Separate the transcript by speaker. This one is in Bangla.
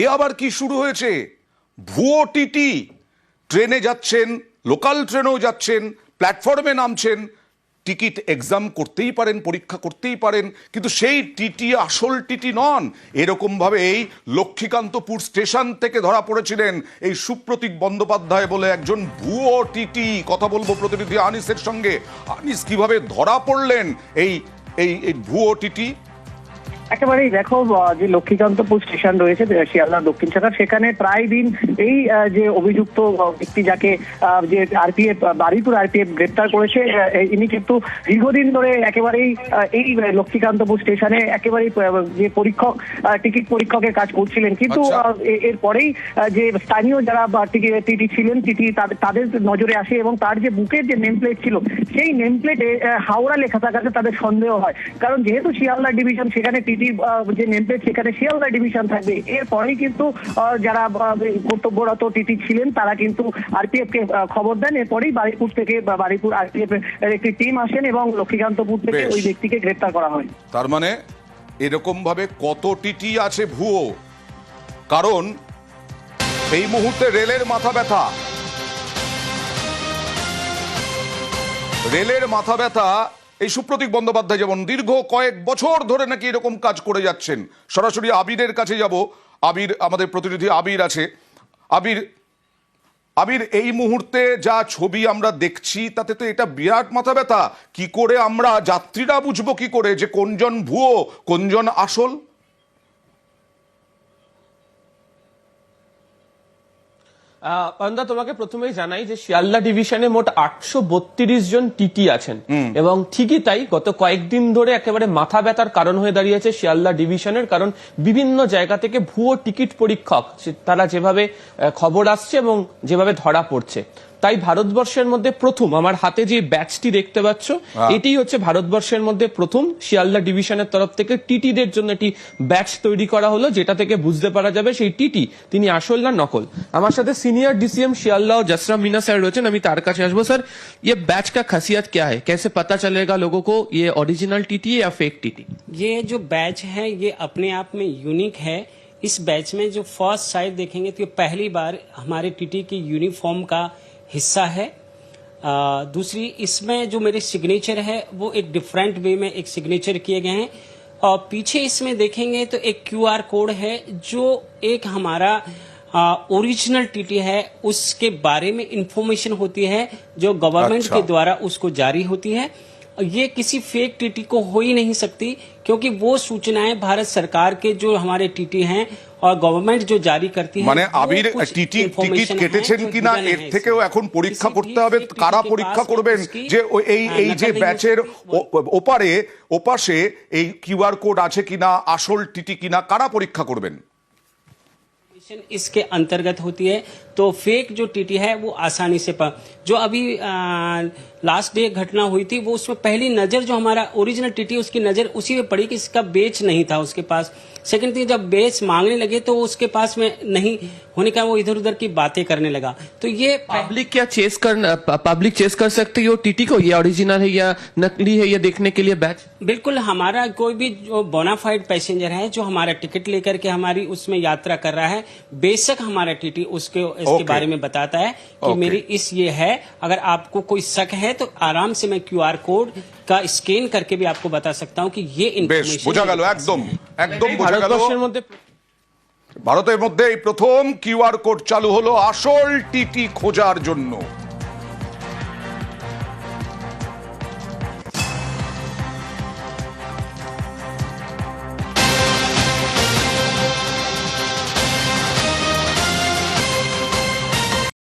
Speaker 1: এ আবার কি শুরু হয়েছে? ভুয়ো টিটি, ট্রেনে যাচ্ছেন, লোকাল ট্রেনেও যাচ্ছেন, প্ল্যাটফর্মে নামছেন, টিকিট এক্সাম করতেই পারেন, পরীক্ষা করতেই পারেন, কিন্তু সেই টিটি আসল টিটি নন। এরকমভাবে এই লক্ষ্মীকান্তপুর স্টেশন থেকে ধরা পড়েছিলেন এই সুপ্রতীক বন্দ্যোপাধ্যায় বলে একজন ভুয়ো টিটি। কথা বলব প্রতিনিধি আনিসের সঙ্গে। আনিস কীভাবে ধরা পড়লেন এই এই ভুয়ো টিটি?
Speaker 2: একেবারেই দেখো যে লক্ষ্মীকান্তপুর স্টেশন রয়েছে শিয়ালদা দক্ষিণ শাখা সেখানে প্রায় দিন এই যে অভিযুক্ত ব্যক্তি যাকে যে আরপিএফ বারিপুর আরপিএফ গ্রেপ্তার করেছে ইনি কিন্তু দীর্ঘদিন ধরে একেবারেই এই লক্ষ্মীকান্তপুর স্টেশনে একেবারেই যে পরীক্ষক টিকিট পরীক্ষকের কাজ করছিলেন কিন্তু
Speaker 1: আচ্ছা।
Speaker 2: এরপরেই যে স্থানীয় যারা টিটি ছিলেন টিটি তাদের- তাদের নজরে আসে এবং তার যে বুকের যে নেম প্লেট ছিল সেই নেম প্লেটে হাওড়া লেখা থাকাতে তাদের সন্দেহ হয় কারণ যেহেতু শিয়ালদা ডিভিশন সেখানে টিটি যে নেম প্লেট সেখানে শিয়ালদা ডিভিশন থাকবে। এরপরেই কিন্তু যারা কর্তব্যরত টিটি ছিলেন তারা কিন্তু আরপিএফ কে খবর দেন। এরপরেই বারিপুর থেকে বারিপুর আরপিএফ এর একটি টিম আসেন এবং লক্ষ্মীকান্তপুর থেকে ওই ব্যক্তিকে গ্রেপ্তার করা হয়।
Speaker 1: তার মানে এরকম ভাবে কত টিটি আছে ভুয়ো? কারণ এই মুহূর্তে রেলের মাথা ব্যথা। রেলের মাথা ব্যথা এই সুপ্রতীক বন্দ্যোপাধ্যায় যেমন দীর্ঘ কয়েক বছর ধরে নাকি এরকম কাজ করে যাচ্ছেন, সরাসরি আবিরের কাছে যাব। আবির, আমাদের প্রতিনিধি আবির আছে। আবির আবির, এই মুহূর্তে যা ছবি আমরা দেখছি, তাতে তো এটা বিরাট মাথা ব্যথা। কি করে আমরা যাত্রীরা বুঝব কি করে যে কোনজন ভুয়ো, কোনজন আসল?
Speaker 3: আহ, তোমাকে প্রথমেই জানাই যে শিয়ালদা ডিভিশনে মোট আটশো বত্রিশ জন টিটি আছেন। এবং ঠিকই তাই গত কয়েকদিন ধরে একেবারে মাথা ব্যথার কারণ হয়ে দাঁড়িয়েছে শিয়ালদা ডিভিশনের কারণ বিভিন্ন জায়গা থেকে ভুয়ো টিকিট পরীক্ষক তারা যেভাবে খবর আসছে এবং যেভাবে ধরা পড়ছে। তাই ভারতবর্ষের মধ্যে প্রথম আমার হাতে যে ব্যাচটি দেখতে পাচ্ছ এটি হচ্ছে ভারতবর্ষের মধ্যে প্রথম শিয়ালদা ডিভিশনের তরফ থেকে টিটিদের জন্য একটি ব্যাচ তৈরি করা হলো যেটা থেকে বুঝতে পারা যাবে সেই টিটি তিনি আসল না নকল আমার সাথে সিনিয়র ডিসিএম শিয়ালদা ও জসরাম মিনা স্যার রয়েছেন আমি তার কাছে আসবো স্যার ये बैच का खासियत क्या है कैसे पता चलेगा लोगों को ये ओरिजिनल टीटी है या फेक टीटी
Speaker 4: ये जो बैच है ये अपने आप में यूनिक है इस बैच में जो फर्स्ट साइड देखेंगे तो ये पहली बार हमारे टीटी की यूनिफॉर्म का हिस्सा है। आ, दूसरी इसमें जो मेरे सिग्नेचर है वो एक डिफरेंट वे में एक सिग्नेचर किए गए हैं। और पीछे इसमें देखेंगे तो एक क्यूआर कोड है जो एक हमारा ओरिजिनल टीटी है। उसके बारे में इंफॉर्मेशन होती है जो गवर्नमेंट
Speaker 1: अच्छा।
Speaker 4: के द्वारा उसको जारी होती है। ये किसी फेक टीटी को हो ही नहीं सकती क्योंकि वो सूचनाएं भारत सरकार के जो हमारे टीटी हैं और गवर्नमेंट जो जारी करती है
Speaker 1: মানে
Speaker 4: वो
Speaker 1: আবির
Speaker 4: कुछ
Speaker 1: টিটি টিকিট
Speaker 4: information है
Speaker 1: কেটেছেন
Speaker 4: जो
Speaker 1: কিনা
Speaker 4: hidden
Speaker 1: এর
Speaker 4: है
Speaker 1: থেকেও
Speaker 4: इसमें।
Speaker 1: এখন পরীক্ষা
Speaker 4: किसी
Speaker 1: করতে
Speaker 4: भी
Speaker 1: হবে
Speaker 4: fake TT
Speaker 1: কারা
Speaker 4: के
Speaker 1: পরীক্ষা
Speaker 4: पास
Speaker 1: করবেন
Speaker 4: उसकी,
Speaker 1: যে ও- এই
Speaker 4: আহ,
Speaker 1: এই যে
Speaker 4: নকল नहीं
Speaker 1: ব্যাচের
Speaker 4: हो सकती,
Speaker 1: ও- ওপারে ওপাশে এই কিউআর কোড আছে কিনা আসল টিটি কিনা কারা পরীক্ষা করবেন
Speaker 4: Information इसके अंतर्गत होती है तो फेक जो टीटी है वो आसानी से पा जो अभी आ, लास्ट डे घटना हुई थी वो उसमें पहली नज़र जो हमारा ओरिजिनल टीटी उसकी नज़र उसी पे पड़ी कि इसका बेच नहीं था उसके पास। सेकंड थिंग जब बेच मांगने लगे तो उसके पास में नहीं होने का वो इधर उधर की बातें करने लगा। तो ये
Speaker 3: पब्लिक क्या चेस कर पब्लिक चेस कर सकती है टीटी को? ये ओरिजिनल है या नकली है ये देखने के लिए बैच
Speaker 4: बिल्कुल हमारा कोई भी जो बोनाफाइड पैसेंजर है जो हमारा टिकट लेकर के हमारी उसमें यात्रा कर रहा है बेशक हमारा टीटी उसके इसके
Speaker 1: Okay.
Speaker 4: बारे में बताता है कि
Speaker 1: Okay.
Speaker 4: मेरी इस ये है अगर आपको कोई शक है तो आराम से मैं क्यूआर कोड का स्कैन करके भी आपको बता सकता हूँ कि ये
Speaker 1: বেশ
Speaker 4: इन्फॉर्मेशन
Speaker 1: বোঝা গেল একদম একদম বোঝা গেল
Speaker 3: ভারতবর্ষের মধ্যে
Speaker 1: ভারতের মধ্যে এই প্রথম কিউআর কোড চালু হলো আসল টিটি খোঁজার জন্য